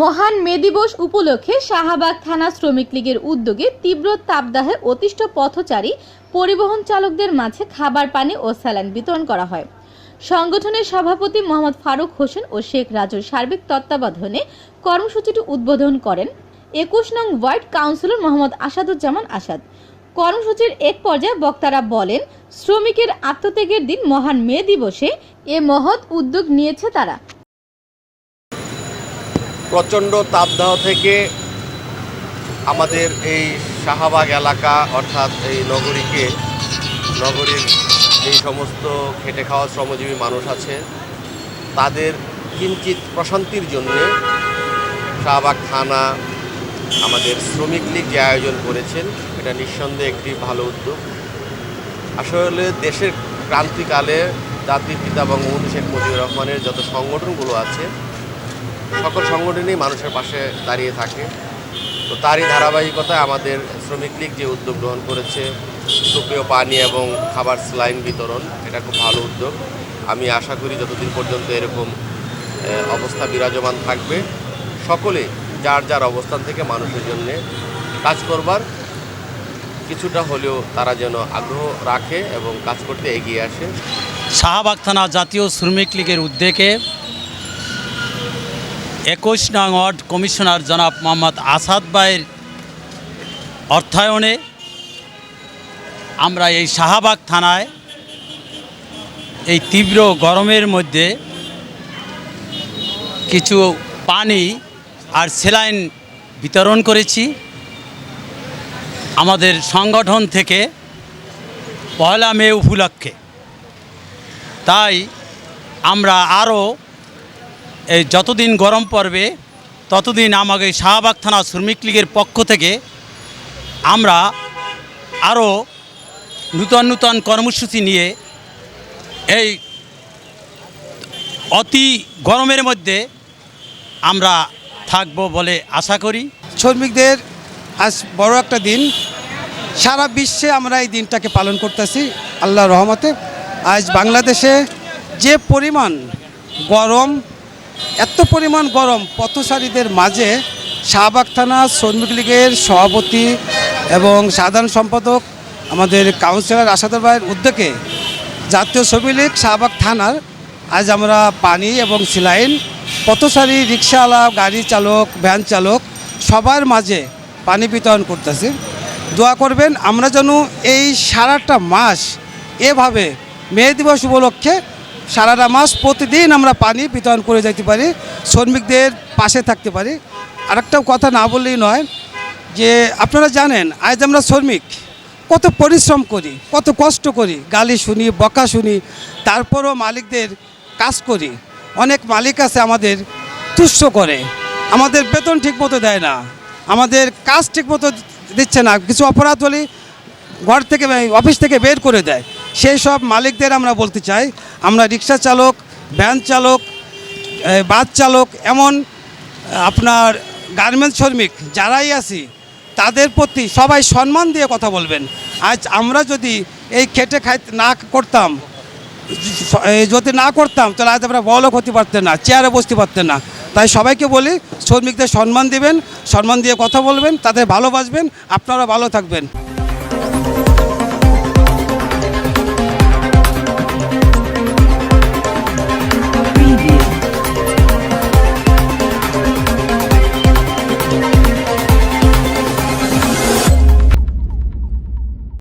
মহান মে দিবস উপলক্ষে শাহবাগ থানা শ্রমিক লীগের উদ্যোগে তীব্র তাপদাহে অতিষ্ঠ পথচারী, পরিবহন চালকদের মাঝে খাবার পানি ও স্যালাইন বিতরণ করা হয়। সংগঠনের সভাপতি মোহাম্মদ ফারুক হোসেন ও শেখ রাজুর সার্বিক তত্ত্বাবধানে কর্মসূচিটি উদ্বোধন করেন একুশ নং ওয়ার্ড কাউন্সিলর মোহাম্মদ আসাদুজ্জামান আসাদ। কর্মসূচির এক পর্যায়ে বক্তারা বলেন, শ্রমিকের আত্মত্যাগের দিন মহান মে দিবসে এ মহৎ উদ্যোগ নিয়েছে তারা। প্রচণ্ড তাপদাহ থেকে আমাদের এই শাহবাগ এলাকা, অর্থাৎ এই নগরীকে, নগরীর যেই সমস্ত খেটে খাওয়া শ্রমজীবী মানুষ আছে, তাদের কিঞ্চিত প্রশান্তির জন্যে শাহবাগ থানা আমাদের শ্রমিক লীগ যে আয়োজন করেছেন, এটা নিঃসন্দেহে একটি ভালো উদ্যোগ। আসলে দেশের ক্রান্তিকালে জাতির পিতা বঙ্গবন্ধু শেখ মুজিবুর রহমানের যত সংগঠনগুলো আছে সকল সংগঠনই মানুষের পাশে দাঁড়িয়ে থাকে। তো তারই ধারাবাহিকতায় আমাদের শ্রমিক লীগ যে উদ্যোগ গ্রহণ করেছে সুপেয় পানি এবং খাবার স্লাইন বিতরণ, এটা খুব ভালো উদ্যোগ। আমি আশা করি যতদিন পর্যন্ত এরকম অবস্থা বিরাজমান থাকবে, সকলে যার যার অবস্থান থেকে মানুষের জন্য কাজ করবার, কিছুটা হলেও তারা যেন আগ্রহ রাখে এবং কাজ করতে এগিয়ে আসে। শাহবাগ থানা জাতীয় শ্রমিক লীগের উদ্যোগে একুশ নং ওয়ার্ড কমিশনার জনাব মোহাম্মদ আসাদ ভাইয়ের অর্থায়নে আমরা এই শাহবাগ থানায় এই তীব্র গরমের মধ্যে কিছু পানি আর সেলাইন বিতরণ করেছি। আমাদের সংগঠন থেকে পয়লা মে উপলক্ষে। তাই আমরা আরও এই যতদিন গরম পড়বে, ততদিন আমাকে শাহবাগ থানা শ্রমিক লীগের পক্ষ থেকে আমরা আরও নূতন নূতন কর্মসূচি নিয়ে এই অতি গরমের মধ্যে আমরা থাকব বলে আশা করি। শ্রমিকদের আজ বড় একটা দিন। সারা বিশ্বে আমরা এই দিনটাকে পালন করতেছি আল্লাহ রহমতে। আজ বাংলাদেশে যে পরিমাণ গরম এত পরিমাণ গরম পথচারীদের মাঝে শাহবাগ থানা শ্রমিক লীগের সভাপতি এবং সাধারণ সম্পাদক আমাদের কাউন্সিলর আসাদুর ভাইয়ের উদ্যোগে জাতীয় শ্রমিক লীগ শাহবাগ থানার আজ আমরা পানি এবং সিলাইন, পথচারী, রিক্সাওয়ালা, গাড়ি চালক, ভ্যান চালক সবার মাঝে পানি বিতরণ করতেছি। দোয়া করবেন, আমরা যেন এই সারাটা মাস এভাবে মে দিবস উপলক্ষে সারাটা মাস প্রতিদিন আমরা পানি বিতরণ করে যেতে পারি, শ্রমিকদের পাশে থাকতে পারি। আরেকটা কথা না বললেই নয় যে আপনারা জানেন, আজ আমরা শ্রমিক, কত পরিশ্রম করি, কত কষ্ট করি, গালি শুনি, বকা শুনি, তারপরও মালিকদের কাজ করি। অনেক মালিক আছে আমাদের তুষ্ট করে, আমাদের বেতন ঠিকমতো দেয় না, আমাদের কাজ ঠিকমতো দিচ্ছে না, কিছু অপরাধ হলে ঘর থেকে অফিস থেকে বের করে দেয়। সেই সব মালিকদের আমরা বলতে চাই। আমরা রিক্সা চালক, ভ্যান চালক বাস চালক, এমন আপনার গার্মেন্টস শ্রমিক যারাই আছি, তাদের প্রতি সবাই সম্মান দিয়ে কথা বলবেন। আজ আমরা যদি এই খেটে খাই না করতাম যদি না করতাম, তাহলে আজ আমরা বড়লোক হতে পারতেন না, চেয়ারে বসতে পারতেন না। তাই সবাইকে বলি, শ্রমিকদের সম্মান দিবেন, সম্মান দিয়ে কথা বলবেন, তাদের ভালোবাসবেন আপনারা ভালো থাকবেন।